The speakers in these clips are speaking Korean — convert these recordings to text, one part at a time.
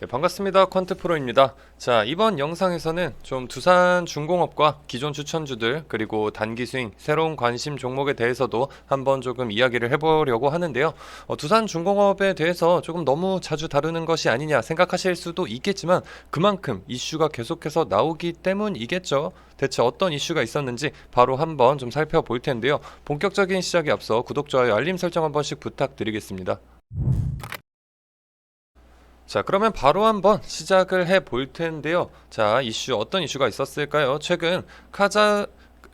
네, 반갑습니다. 퀀트프로입니다. 자, 이번 영상에서는 좀 두산 중공업과 기존 추천주들 그리고 단기 스윙 새로운 관심 종목에 대해서도 한번 조금 이야기를 해보려고 하는데요. 어, 두산 중공업에 대해서 조금 너무 자주 다루는 것이 아니냐 생각하실 수도 있겠지만 그만큼 이슈가 계속해서 나오기 때문이겠죠. 대체 어떤 이슈가 있었는지 바로 한번 좀 살펴볼 텐데요. 본격적인 시작에 앞서 구독, 좋아요, 알림 설정 한 번씩 부탁드리겠습니다. 자, 그러면 바로 한번 시작을 해 볼 텐데요. 자, 이슈 어떤 이슈가 있었을까요? 최근 카자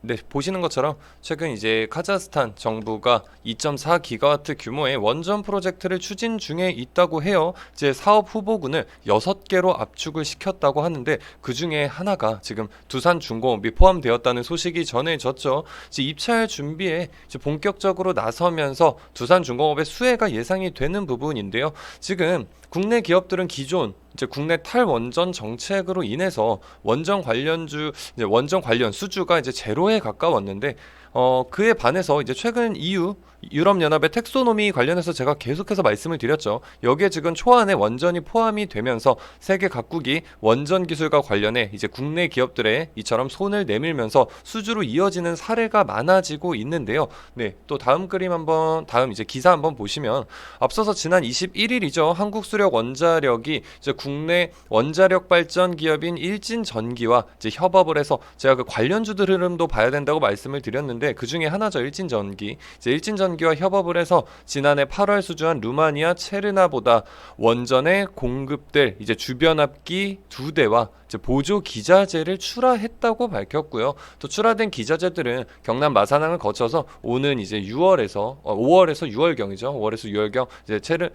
네, 보시는 것처럼 최근 이제 카자흐스탄 정부가 2.4 기가와트 규모의 원전 프로젝트를 추진 중에 있다고 해요. 이제 사업 후보군을 6개로 압축을 시켰다고 하는데 그 중에 하나가 지금 두산 중공업이 포함되었다는 소식이 전해졌죠. 이제 입찰 준비에 이제 본격적으로 나서면서 두산 중공업의 수혜가 예상이 되는 부분인데요. 지금 국내 기업들은 기존 이제 국내 탈원전 정책으로 인해서 원전 관련주 이제 원전 관련 수주가 이제 제로에 가까웠는데 어 그에 반해서 이제 최근 EU 유럽 연합의 텍소노미 관련해서 제가 계속해서 말씀을 드렸죠. 여기에 지금 초안에 원전이 포함이 되면서 세계 각국이 원전 기술과 관련해 이제 국내 기업들의 이처럼 손을 내밀면서 수주로 이어지는 사례가 많아지고 있는데요. 네, 또 다음 그림 한번 다음 이제 기사 한번 보시면 앞서서 지난 21일이죠. 한국수력 원자력이 이제 국내 원자력 발전 기업인 일진전기와 이제 협업을 해서 제가 그 관련주들 흐름도 봐야 된다고 말씀을 드렸는데 그 중에 하나죠. 일진전기. 이제 일진전 기와 협업을 해서 지난해 8월 수주한 루마니아 체르나보다 원전의 공급될 이제 주변 합기 두 대와 보조 기자재를 출하했다고 밝혔고요. 또 출하된 기자재들은 경남 마산항을 거쳐서 오는 이제 6월에서 어, 5월에서 6월경이죠. 5월에서 6월경 이제 체르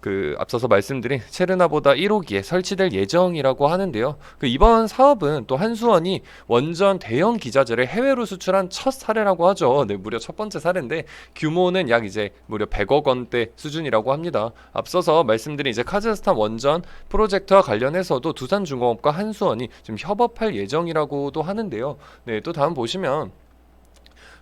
그 앞서서 말씀드린 체르나보다 1호기에 설치될 예정이라고 하는데요. 그 이번 사업은 또 한수원이 원전 대형 기자재를 해외로 수출한 첫 사례라고 하죠. 네, 무려 첫 번째 사례인데 규모는 약 이제 무려 100억 원대 수준이라고 합니다. 앞서서 말씀드린 이제 카자흐스탄 원전 프로젝트와 관련해서도 두산중공업과 한수원이 지금 협업할 예정이라고도 하는데요. 네, 또 다음 보시면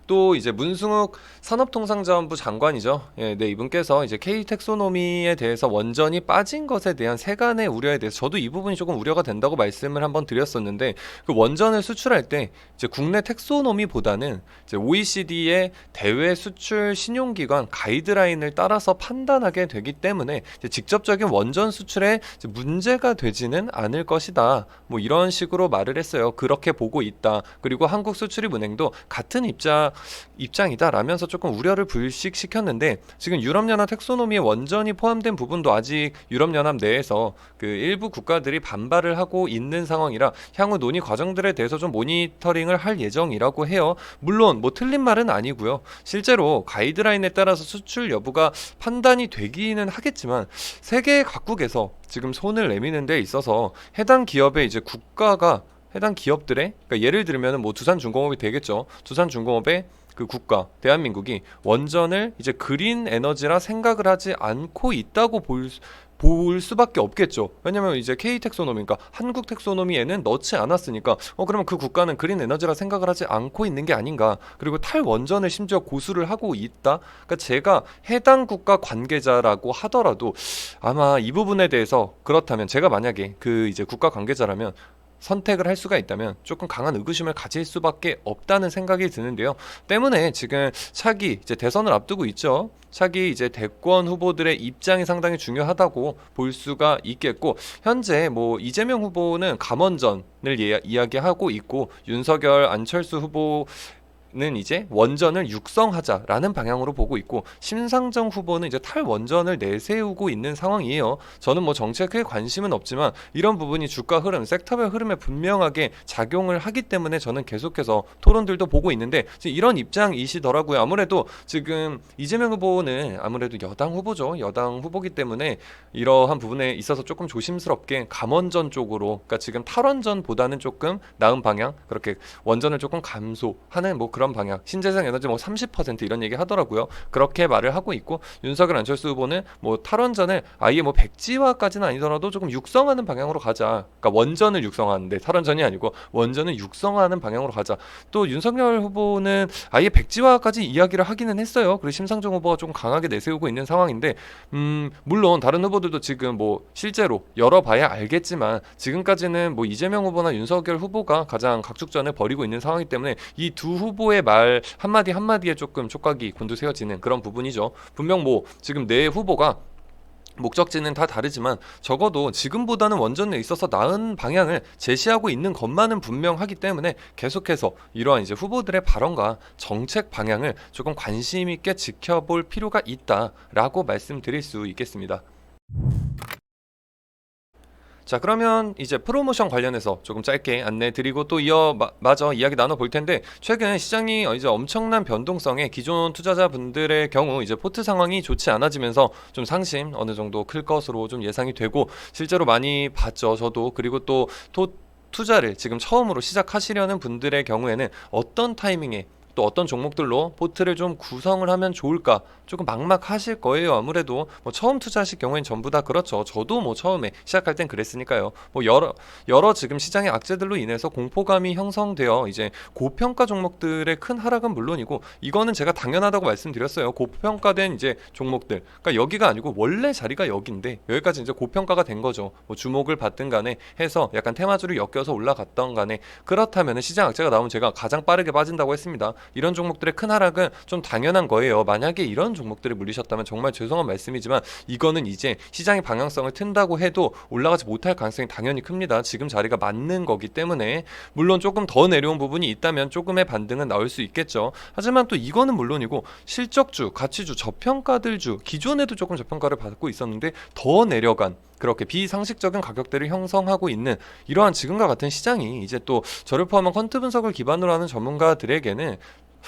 또 이제 문승욱 산업통상자원부 장관이죠. 예, 네, 이분께서 이제 K 텍소노미에 대해서 원전이 빠진 것에 대한 세간의 우려에 대해서 저도 이 부분이 조금 우려가 된다고 말씀을 한번 드렸었는데 그 원전을 수출할 때 이제 국내 텍소노미보다는 이제 OECD의 대외 수출 신용기관 가이드라인을 따라서 판단하게 되기 때문에 직접적인 원전 수출에 문제가 되지는 않을 것이다. 뭐 이런 식으로 말을 했어요. 그렇게 보고 있다. 그리고 한국 수출입은행도 같은 입장 입장이다 라면서 조금 우려를 불식시켰는데 지금 유럽연합 텍소노미에 원전이 포함된 부분도 아직 유럽연합 내에서 그 일부 국가들이 반발을 하고 있는 상황이라 향후 논의 과정들에 대해서 좀 모니터링을 할 예정이라고 해요. 물론 뭐 틀린 말은 아니고요. 실제로 가이드라인에 따라서 수출 여부가 판단이 되기는 하겠지만 세계 각국에서 지금 손을 내미는 데 있어서 해당 기업의 이제 국가가 해당 기업들의 그러니까 예를 들면은 뭐 두산중공업이 되겠죠. 두산중공업의 그 국가 대한민국이 원전을 이제 그린 에너지라 생각을 하지 않고 있다고 볼, 수- 볼 수밖에 없겠죠. 왜냐면 이제 K 텍소노미니까 한국 텍소노미에는 넣지 않았으니까 어 그러면 그 국가는 그린 에너지라 생각을 하지 않고 있는 게 아닌가. 그리고 탈원전을 심지어 고수를 하고 있다. 그러니까 제가 해당 국가 관계자라고 하더라도 아마 이 부분에 대해서 그렇다면 제가 만약에 그 이제 국가 관계자라면 선택을 할 수가 있다면 조금 강한 의구심을 가질 수밖에 없다는 생각이 드는데요. 때문에 지금 차기 이제 대선을 앞두고 있죠. 차기 이제 대권 후보들의 입장이 상당히 중요하다고 볼 수가 있겠고 현재 뭐 이재명 후보는 감원전을 예- 이야기하고 있고 윤석열 안철수 후보 는 이제 원전을 육성하자라는 방향으로 보고 있고 심상정 후보는 이제 탈원전을 내세우고 있는 상황이에요. 저는 뭐 정책에 관심은 없지만 이런 부분이 주가 흐름, 섹터별 흐름에 분명하게 작용을 하기 때문에 저는 계속해서 토론들도 보고 있는데 이런 입장이시더라고요. 아무래도 지금 이재명 후보는 아무래도 여당 후보죠. 여당 후보기 때문에 이러한 부분에 있어서 조금 조심스럽게 감원전 쪽으로 그러니까 지금 탈원전보다는 조금 나은 방향 그렇게 원전을 조금 감소하는 뭐 그런 방향 신재생 에너지 뭐 30% 이런 얘기 하더라고요. 그렇게 말을 하고 있고 윤석열 안철수 후보는 뭐 탈원전을 아예 뭐 백지화까지는 아니더라도 조금 육성하는 방향으로 가자. 그러니까 원전을 육성하는데 탈원전이 아니고 원전을 육성하는 방향으로 가자. 또 윤석열 후보는 아예 백지화까지 이야기를 하기는 했어요. 그리고 심상정 후보가 좀 강하게 내세우고 있는 상황인데 음 물론 다른 후보들도 지금 뭐 실제로 열어봐야 알겠지만 지금까지는 뭐 이재명 후보나 윤석열 후보가 가장 각축전을 벌이고 있는 상황이기 때문에 이 두 후보 의 말 한마디 한마디에 조금 촉각이 곤두세워지는 그런 부분이죠. 분명 뭐 지금 네 후보가 목적지는 다 다르지만 적어도 지금보다는 원전에 있어서 나은 방향을 제시하고 있는 것만은 분명하기 때문에 계속해서 이러한 이제 후보들의 발언과 정책 방향을 조금 관심 있게 지켜볼 필요가 있다라고 말씀드릴 수 있겠습니다. 자 그러면 이제 프로모션 관련해서 조금 짧게 안내 드리고 또 이어 마, 마저 이야기 나눠 볼 텐데 최근 시장이 이제 엄청난 변동성에 기존 투자자분들의 경우 이제 포트 상황이 좋지 않아지면서 좀 상심 어느 정도 클 것으로 좀 예상이 되고 실제로 많이 봤죠 저도. 그리고 또 토, 투자를 지금 처음으로 시작하시려는 분들의 경우에는 어떤 타이밍에 또 어떤 종목들로 포트를 좀 구성을 하면 좋을까 조금 막막하실 거예요. 아무래도 뭐 처음 투자하실 경우엔 전부 다 그렇죠. 저도 뭐 처음에 시작할 땐 그랬으니까요. 뭐 여러 여러 지금 시장의 악재들로 인해서 공포감이 형성되어 이제 고평가 종목들의 큰 하락은 물론이고 이거는 제가 당연하다고 말씀드렸어요. 고평가된 이제 종목들. 그러니까 여기가 아니고 원래 자리가 여기인데 여기까지 이제 고평가가 된 거죠. 뭐 주목을 받든 간에 해서 약간 테마주를 엮여서 올라갔던 간에 그렇다면 시장 악재가 나오면 제가 가장 빠르게 빠진다고 했습니다 이런 종목들의 큰 하락은 좀 당연한 거예요. 만약에 이런 종목들이 물리셨다면 정말 죄송한 말씀이지만 이거는 이제 시장의 방향성을 튼다고 해도 올라가지 못할 가능성이 당연히 큽니다. 지금 자리가 맞는 거기 때문에 물론 조금 더 내려온 부분이 있다면 조금의 반등은 나올 수 있겠죠. 하지만 또 이거는 물론이고 실적주, 가치주, 저평가들주 기존에도 조금 저평가를 받고 있었는데 더 내려간 그렇게 비상식적인 가격대를 형성하고 있는 이러한 지금과 같은 시장이 이제 또 저를 포함한 퀀트 분석을 기반으로 하는 전문가들에게는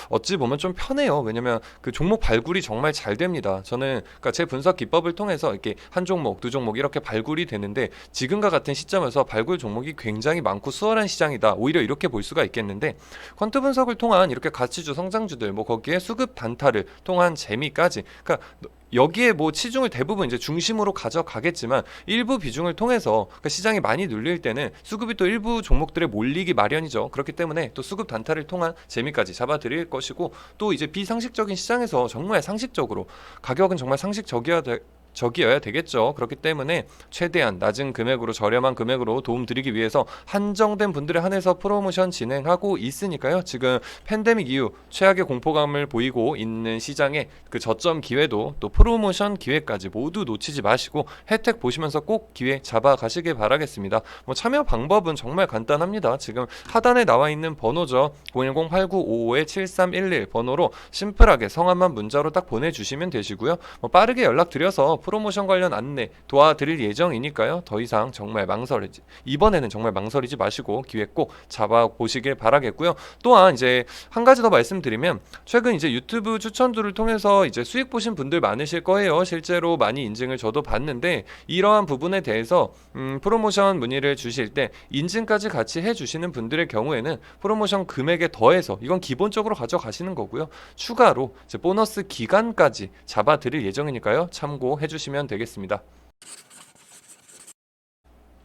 어찌 보면 좀 편해요. 왜냐면 그 종목 발굴이 정말 잘 됩니다. 저는 그러니까 제 분석 기법을 통해서 이렇게 한 종목, 두 종목 이렇게 발굴이 되는데 지금과 같은 시점에서 발굴 종목이 굉장히 많고 수월한 시장이다. 오히려 이렇게 볼 수가 있겠는데 퀀트 분석을 통한 이렇게 가치주 성장주들 뭐 거기에 수급 단타를 통한 재미까지 그러니까 여기에 뭐 치중을 대부분 이제 중심으로 가져가겠지만 일부 비중을 통해서 그러니까 시장이 많이 눌릴 때는 수급이 또 일부 종목들에 몰리기 마련이죠. 그렇기 때문에 또 수급 단타를 통한 재미까지 잡아드릴 것이고 또 이제 비상식적인 시장에서 정말 상식적으로 가격은 정말 상식적이어야 돼. 적이어야 되겠죠. 그렇기 때문에 최대한 낮은 금액으로 저렴한 금액으로 도움 드리기 위해서 한정된 분들에 한해서 프로모션 진행하고 있으니까요. 지금 팬데믹 이후 최악의 공포감을 보이고 있는 시장에 그 저점 기회도 또 프로모션 기회까지 모두 놓치지 마시고 혜택 보시면서 꼭 기회 잡아 가시길 바라겠습니다. 뭐 참여 방법은 정말 간단합니다. 지금 하단에 나와 있는 번호죠. 010-8955-7311 번호로 심플하게 성함만 문자로 딱 보내주시면 되시고요. 뭐 빠르게 연락드려서 프로모션 관련 안내 도와드릴 예정이니까요. 더 이상 정말 망설이지 이번에는 정말 망설이지 마시고 기회 꼭 잡아 보시길 바라겠고요. 또한 이제 한 가지 더 말씀드리면 최근 이제 유튜브 추천들을 통해서 이제 수익 보신 분들 많으실 거예요. 실제로 많이 인증을 저도 봤는데 이러한 부분에 대해서 음, 프로모션 문의를 주실 때 인증까지 같이 해주시는 분들의 경우에는 프로모션 금액에 더해서 이건 기본적으로 가져가시는 거고요. 추가로 이제 보너스 기간까지 잡아드릴 예정이니까요. 참고해 주시면 되겠습니다.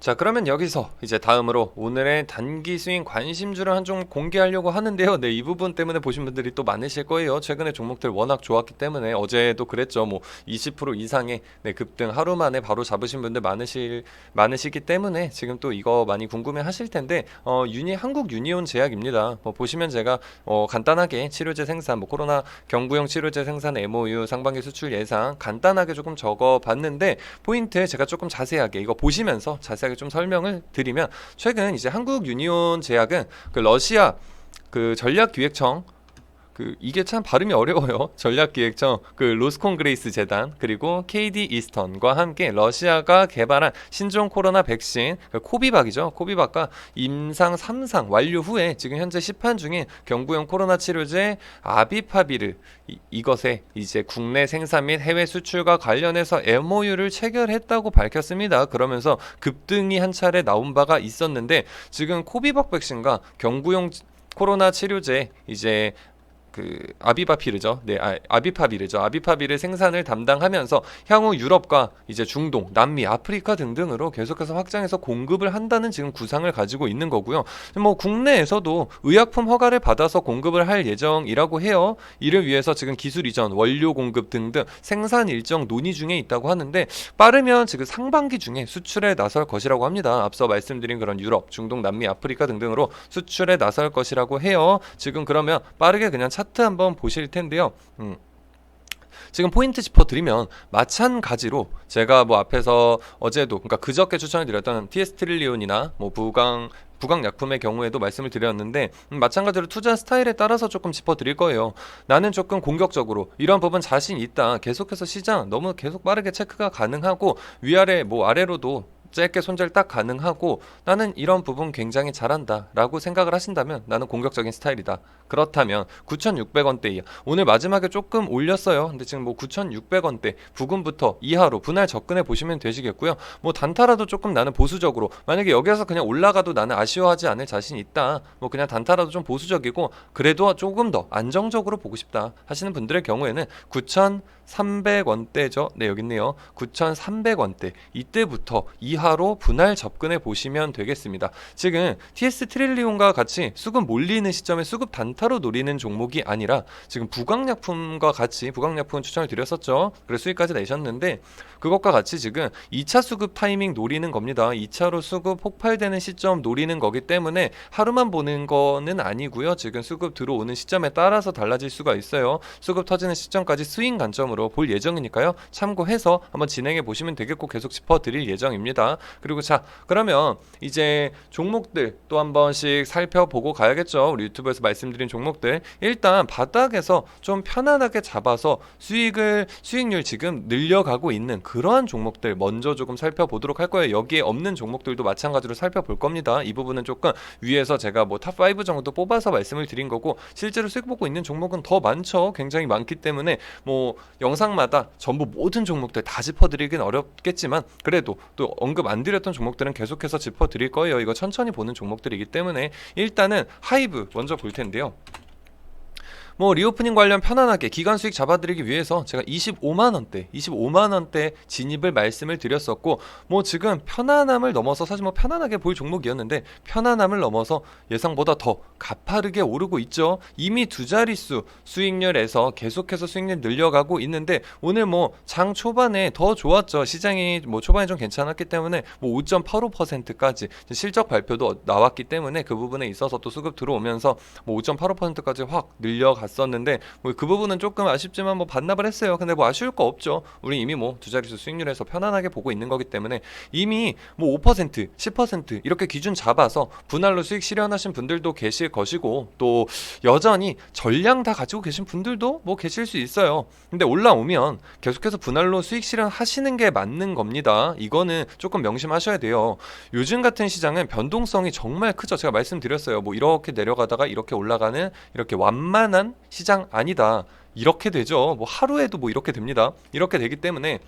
자 그러면 여기서 이제 다음으로 오늘의 단기 스윙 관심주를 한 종 공개하려고 하는데요. 네 이 부분 때문에 보신 분들이 또 많으실 거예요. 최근에 종목들 워낙 좋았기 때문에 어제도 그랬죠. 뭐 20% 이상의 네, 급등 하루 만에 바로 잡으신 분들 많으실 많으시기 때문에 지금 또 이거 많이 궁금해 하실 텐데 어 유니 한국 유니온 제약입니다. 뭐 보시면 제가 어 간단하게 치료제 생산 뭐 코로나 경구용 치료제 생산 MOU 상반기 수출 예상 간단하게 조금 적어 봤는데 포인트 제가 조금 자세하게 이거 보시면서 자세하게 좀 설명을 드리면 최근 이제 한국 유니온 제약은 그 러시아 그 전략기획청 그 이게 참 발음이 어려워요. 전략기획청 그 로스콘그레이스 재단 그리고 KD 이스턴과 함께 러시아가 개발한 신종 코로나 백신 그 코비박이죠. 코비박과 임상 3상 완료 후에 지금 현재 시판 중인 경구용 코로나 치료제 아비파비르 이, 이것에 이제 국내 생산 및 해외 수출과 관련해서 MOU를 체결했다고 밝혔습니다. 그러면서 급등이 한 차례 나온 바가 있었는데 지금 코비박 백신과 경구용 코로나 치료제 이제 그 아비바피르죠. 네, 아, 아비파비르죠. 아비파비르 생산을 담당하면서 향후 유럽과 이제 중동, 남미, 아프리카 등등으로 계속해서 확장해서 공급을 한다는 지금 구상을 가지고 있는 거고요. 뭐 국내에서도 의약품 허가를 받아서 공급을 할 예정이라고 해요. 이를 위해서 지금 기술 이전, 원료 공급 등등 생산 일정 논의 중에 있다고 하는데 빠르면 지금 상반기 중에 수출에 나설 것이라고 합니다. 앞서 말씀드린 그런 유럽, 중동, 남미, 아프리카 등등으로 수출에 나설 것이라고 해요. 지금 그러면 빠르게 그냥 차트 한번 보실 텐데요. 음. 지금 포인트 짚어드리면 마찬가지로 제가 뭐 앞에서 어제도 그러니까 그저께 추천을 드렸던 TS 트릴리온이나 뭐 부강 부강 약품의 경우에도 말씀을 드렸는데 음, 마찬가지로 투자 스타일에 따라서 조금 짚어드릴 거예요. 나는 조금 공격적으로 이런 부분 자신 있다. 계속해서 시장 너무 계속 빠르게 체크가 가능하고 위아래 뭐 아래로도 짧게 손절 딱 가능하고 나는 이런 부분 굉장히 잘한다 라고 생각을 하신다면 나는 공격적인 스타일이다. 그렇다면 9,600원대 이하 오늘 마지막에 조금 올렸어요. 근데 지금 뭐 9,600원대 부근부터 이하로 분할 접근해 보시면 되시겠고요. 뭐 단타라도 조금 나는 보수적으로 만약에 여기에서 그냥 올라가도 나는 아쉬워하지 않을 자신 있다. 뭐 그냥 단타라도 좀 보수적이고 그래도 조금 더 안정적으로 보고 싶다 하시는 분들의 경우에는 9,300원대죠. 네 여기 있네요. 9,300원대 이때부터 이하 로 분할 접근해 보시면 되겠습니다 지금 TS 트릴리온과 같이 수급 몰리는 시점에 수급 단타로 노리는 종목이 아니라 지금 부강약품과 같이 부강약품 추천을 드렸었죠. 그래서 수익까지 내셨는데 그것과 같이 지금 2차 수급 타이밍 노리는 겁니다. 2차로 수급 폭발되는 시점 노리는 거기 때문에 하루만 보는 거는 아니고요. 지금 수급 들어오는 시점에 따라서 달라질 수가 있어요. 수급 터지는 시점까지 스윙 관점으로 볼 예정이니까요. 참고해서 한번 진행해 보시면 되겠고 계속 짚어 드릴 예정입니다. 그리고 자, 그러면 이제 종목들 또 한 번씩 살펴보고 가야겠죠. 우리 유튜브에서 말씀드린 종목들. 일단 바닥에서 좀 편안하게 잡아서 수익을 수익률 지금 늘려가고 있는 그러한 종목들 먼저 조금 살펴보도록 할 거예요. 여기에 없는 종목들도 마찬가지로 살펴볼 겁니다. 이 부분은 조금 위에서 제가 뭐 탑 5 정도 뽑아서 말씀을 드린 거고 실제로 수익 보고 있는 종목은 더 많죠. 굉장히 많기 때문에 뭐 영상마다 전부 모든 종목들 다 짚어드리긴 어렵겠지만 그래도 또 언급 안 드렸던 종목들은 계속해서 짚어드릴 거예요. 이거 천천히 보는 종목들이기 때문에 일단은 하이브 먼저 볼 텐데요. 뭐 리오프닝 관련 편안하게 기간 수익 잡아드리기 위해서 제가 25만 원대, 25만 원대 진입을 말씀을 드렸었고 뭐 지금 편안함을 넘어서 사실 뭐 편안하게 볼 종목이었는데 편안함을 넘어서 예상보다 더 가파르게 오르고 있죠. 이미 두 자릿수 수익률에서 계속해서 수익률 늘려가고 있는데 오늘 뭐 장 초반에 더 좋았죠. 시장이 뭐 초반에 좀 괜찮았기 때문에 뭐 5.85%까지 실적 발표도 나왔기 때문에 그 부분에 있어서 또 수급 들어오면서 뭐 5.85%까지 확 늘려가 갔었는데 뭐 그 부분은 조금 아쉽지만 뭐 반납을 했어요. 근데 뭐 아쉬울 거 없죠. 우리 이미 뭐 두 자릿수 수익률에서 편안하게 보고 있는 거기 때문에 이미 뭐 5%, 10% 이렇게 기준 잡아서 분할로 수익 실현하신 분들도 계실 것이고 또 여전히 전량 다 가지고 계신 분들도 뭐 계실 수 있어요. 근데 올라오면 계속해서 분할로 수익 실현하시는 게 맞는 겁니다. 이거는 조금 명심하셔야 돼요. 요즘 같은 시장은 변동성이 정말 크죠. 제가 말씀드렸어요. 뭐 이렇게 내려가다가 이렇게 올라가는 이렇게 완만한 시장 아니다. 이렇게 되죠. 뭐 하루에도 뭐 이렇게 됩니다. 이렇게 되기 때문에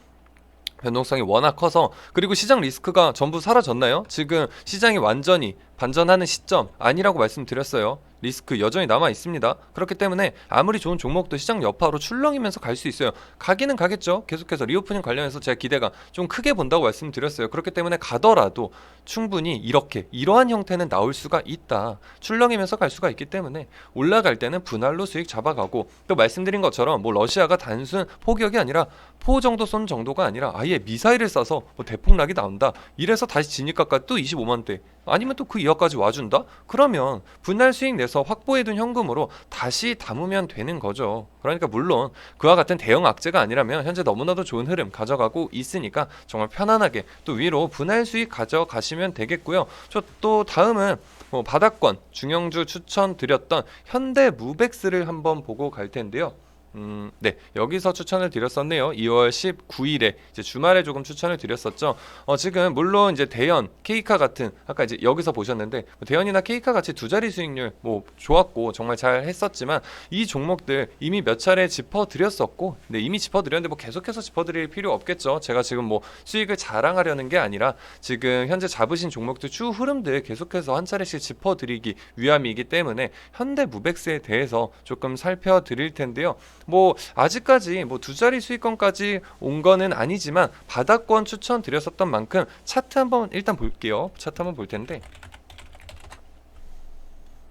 변동성이 워낙 커서 그리고 시장 리스크가 전부 사라졌나요? 지금 시장이 완전히 반전하는 시점 아니라고 말씀드렸어요. 리스크 여전히 남아 있습니다. 그렇기 때문에 아무리 좋은 종목도 시장 여파로 출렁이면서 갈 수 있어요. 가기는 가겠죠. 계속해서 리오프닝 관련해서 제가 기대가 좀 크게 본다고 말씀드렸어요. 그렇기 때문에 가더라도 충분히 이렇게 이러한 형태는 나올 수가 있다. 출렁이면서 갈 수가 있기 때문에 올라갈 때는 분할로 수익 잡아가고 또 말씀드린 것처럼 뭐 러시아가 단순 포격이 아니라 포 정도 쏜 정도가 아니라 아예 미사일을 쏴서 뭐 대폭락이 나온다. 이래서 다시 진입가까지 또 25만 대 아니면 또 그 이하까지 와준다? 그러면 분할 수익 내서 확보해둔 현금으로 다시 담으면 되는 거죠. 그러니까 물론 그와 같은 대형 악재가 아니라면 현재 너무나도 좋은 흐름 가져가고 있으니까 정말 편안하게 또 위로 분할 수익 가져가시면 되겠고요. 저 또 다음은 뭐 바닥권 중형주 추천드렸던 현대 무백스를 한번 보고 갈 텐데요. 음, 네 여기서 추천을 드렸었네요. 2월 19일에 이제 주말에 조금 추천을 드렸었죠. 어, 지금 물론 이제 대연, 케이카 같은 아까 이제 여기서 보셨는데 뭐 대연이나 케이카 같이 두 자리 수익률 뭐 좋았고 정말 잘 했었지만 이 종목들 이미 몇 차례 짚어 드렸었고, 네 이미 짚어 드렸는데 뭐 계속해서 짚어 드릴 필요 없겠죠. 제가 지금 뭐 수익을 자랑하려는 게 아니라 지금 현재 잡으신 종목들 추 흐름들 계속해서 한 차례씩 짚어 드리기 위함이기 때문에 현대 무백스에 대해서 조금 살펴 드릴 텐데요. 뭐 아직까지 뭐 두 자리 수익권까지 온 거는 아니지만 바닥권 추천드렸었던 만큼 차트 한번 일단 볼게요. 차트 한번 볼 텐데.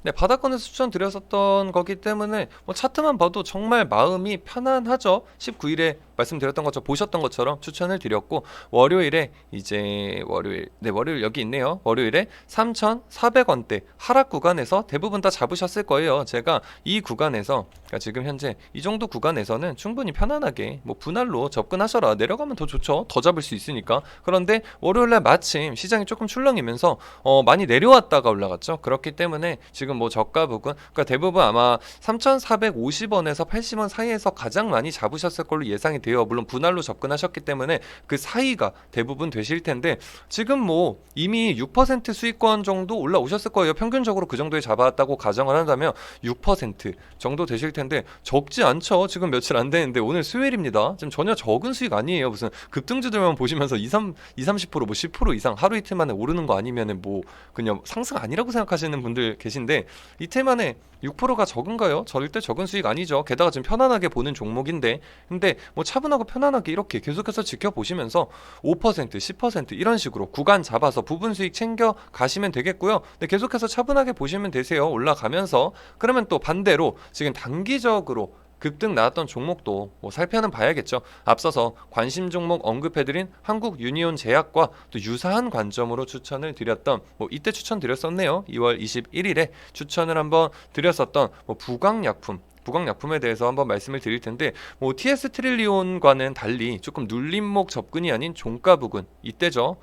네, 바닥권에서 추천드렸었던 거기 때문에 뭐 차트만 봐도 정말 마음이 편안하죠. 19일에 말씀드렸던 것처럼 보셨던 것처럼 추천을 드렸고 월요일에 이제 월요일 네 월요일 여기 있네요. 월요일에 3,400원대 하락 구간에서 대부분 다 잡으셨을 거예요. 제가 이 구간에서 그러니까 지금 현재 이 정도 구간에서는 충분히 편안하게 뭐 분할로 접근하셔라. 내려가면 더 좋죠. 더 잡을 수 있으니까. 그런데 월요일 날 마침 시장이 조금 출렁이면서 어, 많이 내려왔다가 올라갔죠. 그렇기 때문에 지금 뭐 저가 부근 그러니까 대부분 아마 3,450원에서 80원 사이에서 가장 많이 잡으셨을 걸로 예상이 돼요. 물론 분할로 접근하셨기 때문에 그 사이가 대부분 되실 텐데 지금 뭐 이미 6% 수익권 정도 올라오셨을 거예요. 평균적으로 그 정도에 잡았다고 가정을 한다면 6% 정도 되실 텐데 적지 않죠. 지금 며칠 안 되는데 오늘 수요일입니다. 지금 전혀 적은 수익 아니에요. 무슨 급등주들만 보시면서 2, 3, 2, 30%, 뭐 10% 이상 하루 이틀 만에 오르는 거 아니면은 뭐 그냥 상승 아니라고 생각하시는 분들 계신데 이틀 만에 6%가 적은가요? 절대 적은 수익 아니죠. 게다가 지금 편안하게 보는 종목인데 근데 뭐 차분하고 편안하게 이렇게 계속해서 지켜보시면서 5% 10% 이런 식으로 구간 잡아서 부분 수익 챙겨 가시면 되겠고요. 근데 계속해서 차분하게 보시면 되세요. 올라가면서 그러면 또 반대로 지금 단기적으로 급등 나왔던 종목도 뭐 살펴는 봐야겠죠. 앞서서 관심 종목 언급해드린 한국 유니온 제약과 또 유사한 관점으로 추천을 드렸던 뭐 이때 추천 드렸었네요. 2월 21일에 추천을 한번 드렸었던 뭐 부강약품 부강약품에 대해서 한번 말씀을 드릴 텐데 뭐 TS 트릴리온과는 달리 조금 눌림목 접근이 아닌 종가 부근 이때죠.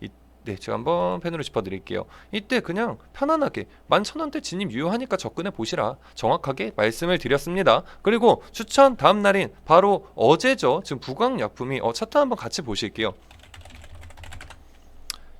이- 네, 제가 한번 펜으로 짚어드릴게요. 이때 그냥 편안하게 11,000원대 진입 유효하니까 접근해 보시라 정확하게 말씀을 드렸습니다. 그리고 추천 다음 날인 바로 어제죠. 지금 부강약품이 어, 차트 한번 같이 보실게요.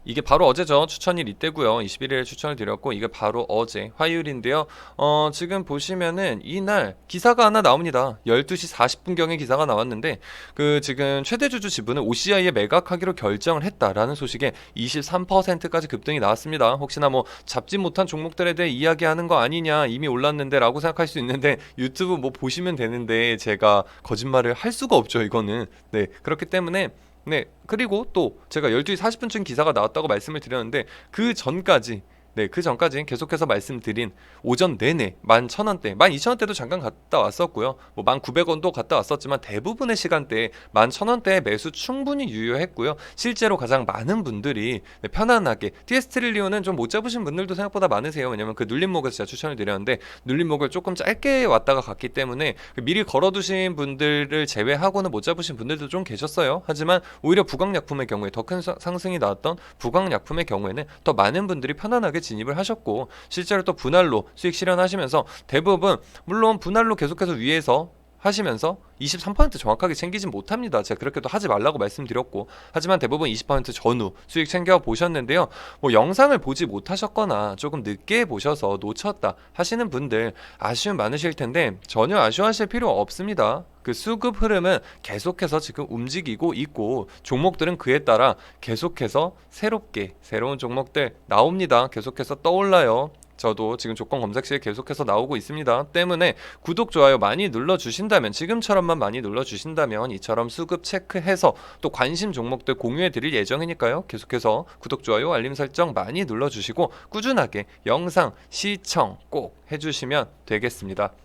이게 바로 어제죠. 추천일 이때고요. 21일에 추천을 드렸고 이게 바로 어제 화요일인데요. 어, 지금 보시면은 이날 기사가 하나 나옵니다. 12시 40분경에 기사가 나왔는데 그 지금 최대 주주 지분을 OCI에 매각하기로 결정을 했다라는 소식에 23%까지 급등이 나왔습니다. 혹시나 뭐 잡지 못한 종목들에 대해 이야기하는 거 아니냐 이미 올랐는데라고 생각할 수 있는데 유튜브 뭐 보시면 되는데 제가 거짓말을 할 수가 없죠. 이거는 네 그렇기 때문에 네. 그리고 또 제가 12시 40분쯤 기사가 나왔다고 말씀을 드렸는데 그 전까지 네, 그 전까지 계속해서 말씀드린 오전 내내 11,000원대, 12,000원대도 잠깐 갔다 왔었고요. 뭐 1,900원도 갔다 왔었지만 대부분의 시간대에 11,000원대의 매수 충분히 유효했고요. 실제로 가장 많은 분들이 네, 편안하게 트릴리온은 좀못 잡으신 분들도 생각보다 많으세요. 왜냐면 그 눌림목에서 제가 추천을 드렸는데 눌림목을 조금 짧게 왔다가 갔기 때문에 그 미리 걸어두신 분들을 제외하고는 못 잡으신 분들도 좀 계셨어요. 하지만 오히려 부강약품의 경우에 더 큰 상승이 나왔던 부강약품의 경우에는 더 많은 분들이 편안하게 진입을 하셨고 실제로 또 분할로 수익 실현하시면서 대부분 물론 분할로 계속해서 위에서 하시면서 23% 정확하게 챙기진 못합니다. 제가 그렇게도 하지 말라고 말씀드렸고 하지만 대부분 20% 전후 수익 챙겨 보셨는데요. 뭐 영상을 보지 못하셨거나 조금 늦게 보셔서 놓쳤다 하시는 분들 아쉬움 많으실 텐데 전혀 아쉬워하실 필요 없습니다. 그 수급 흐름은 계속해서 지금 움직이고 있고 종목들은 그에 따라 계속해서 새롭게 새로운 종목들 나옵니다. 계속해서 떠올라요. 저도 지금 조건 검색시에 계속해서 나오고 있습니다. 때문에 구독, 좋아요 많이 눌러주신다면 지금처럼만 많이 눌러주신다면 이처럼 수급 체크해서 또 관심 종목들 공유해 드릴 예정이니까요. 계속해서 구독, 좋아요, 알림 설정 많이 눌러주시고 꾸준하게 영상 시청 꼭 해주시면 되겠습니다.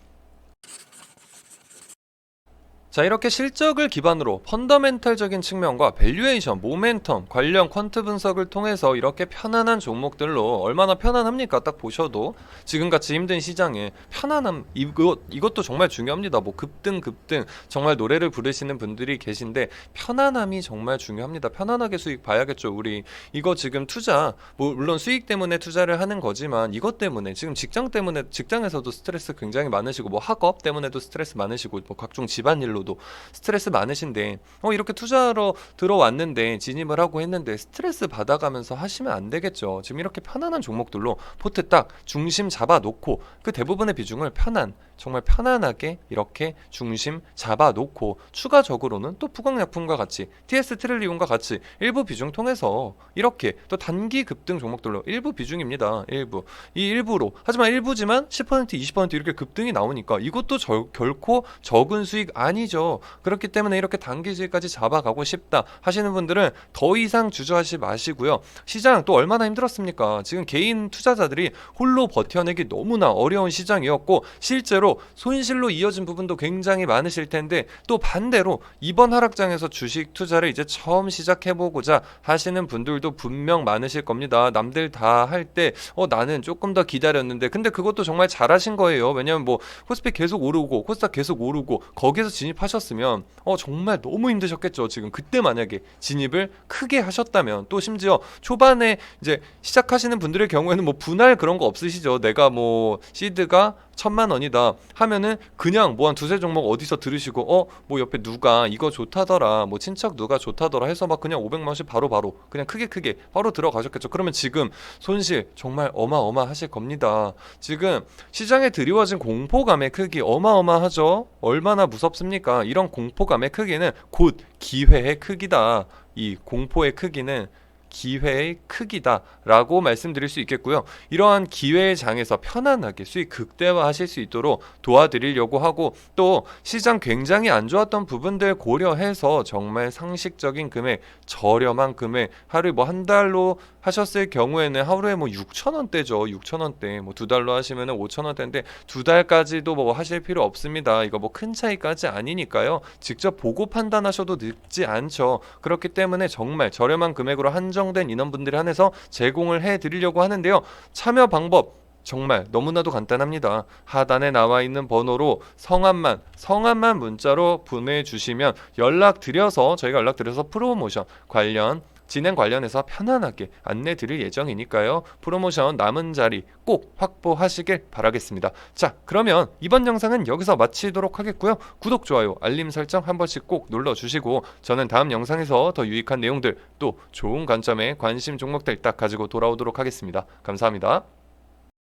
자 이렇게 실적을 기반으로 펀더멘탈적인 측면과 밸류에이션, 모멘텀, 관련 퀀트 분석을 통해서 이렇게 편안한 종목들로 얼마나 편안합니까? 딱 보셔도 지금같이 힘든 시장에 편안함 이것 이것도 정말 중요합니다. 뭐 급등 급등 정말 노래를 부르시는 분들이 계신데 편안함이 정말 중요합니다. 편안하게 수익 봐야겠죠. 우리 이거 지금 투자 뭐 물론 수익 때문에 투자를 하는 거지만 이것 때문에 지금 직장 때문에 직장에서도 스트레스 굉장히 많으시고 뭐 학업 때문에도 스트레스 많으시고 뭐 각종 집안일로 도 스트레스 많으신데 어 이렇게 투자로 들어왔는데 진입을 하고 했는데 스트레스 받아가면서 하시면 안 되겠죠. 지금 이렇게 편안한 종목들로 포트 딱 중심 잡아 놓고 그 대부분의 비중을 편안 정말 편안하게 이렇게 중심 잡아 놓고 추가적으로는 또 부강약품과 같이 TS 트릴리온과 같이 일부 비중 통해서 이렇게 또 단기 급등 종목들로 일부 비중입니다. 일부 이 일부로 하지만 일부지만 10% 20% 이렇게 급등이 나오니까 이것도 절- 결코 적은 수익 아니죠. 그렇기 때문에 이렇게 단기 수익까지 잡아가고 싶다 하시는 분들은 더 이상 주저하지 마시고요. 시장 또 얼마나 힘들었습니까? 지금 개인 투자자들이 홀로 버텨내기 너무나 어려운 시장이었고 실제로 손실로 이어진 부분도 굉장히 많으실 텐데 또 반대로 이번 하락장에서 주식 투자를 이제 처음 시작해보고자 하시는 분들도 분명 많으실 겁니다. 남들 다 할 때 어 나는 조금 더 기다렸는데 근데 그것도 정말 잘하신 거예요. 왜냐면 뭐 코스피 계속 오르고 코스닥 계속 오르고 거기서 진입하셨으면 어 정말 너무 힘드셨겠죠. 지금 그때 만약에 진입을 크게 하셨다면 또 심지어 초반에 이제 시작하시는 분들의 경우에는 뭐 분할 그런 거 없으시죠. 내가 뭐 시드가 천만 원이다 하면은 그냥 뭐 한 두세 종목 어디서 들으시고 어 뭐 옆에 누가 이거 좋다더라 뭐 친척 누가 좋다더라 해서 막 그냥 500만 원씩 바로 바로 그냥 크게 크게 바로 들어가셨겠죠. 그러면 지금 손실 정말 어마어마하실 겁니다. 지금 시장에 드리워진 공포감의 크기 어마어마하죠. 얼마나 무섭습니까? 이런 공포감의 크기는 곧 기회의 크기다. 이 공포의 크기는 기회의 크기다라고 말씀드릴 수 있겠고요. 이러한 기회의 장에서 편안하게 수익 극대화하실 수 있도록 도와드리려고 하고 또 시장 굉장히 안 좋았던 부분들 고려해서 정말 상식적인 금액, 저렴한 금액, 하루에 뭐 한 달로 하셨을 경우에는 하루에 뭐 6천 원대죠. 6천 원대. 뭐 두 달로 하시면은 5천 원대인데 두 달까지도 뭐 하실 필요 없습니다. 이거 뭐 큰 차이까지 아니니까요. 직접 보고 판단하셔도 늦지 않죠. 그렇기 때문에 정말 저렴한 금액으로 한정된 인원분들에 한해서 제공을 해 드리려고 하는데요. 참여 방법 정말 너무나도 간단합니다. 하단에 나와 있는 번호로 성함만 성함만 문자로 보내주시면 연락 드려서 저희가 연락 드려서 프로모션 관련 진행 관련해서 편안하게 안내 드릴 예정이니까요. 프로모션 남은 자리 꼭 확보하시길 바라겠습니다. 자, 그러면 이번 영상은 여기서 마치도록 하겠고요. 구독, 좋아요, 알림 설정 한 번씩 꼭 눌러 주시고 저는 다음 영상에서 더 유익한 내용들 또 좋은 관점의 관심 종목들 딱 가지고 돌아오도록 하겠습니다. 감사합니다.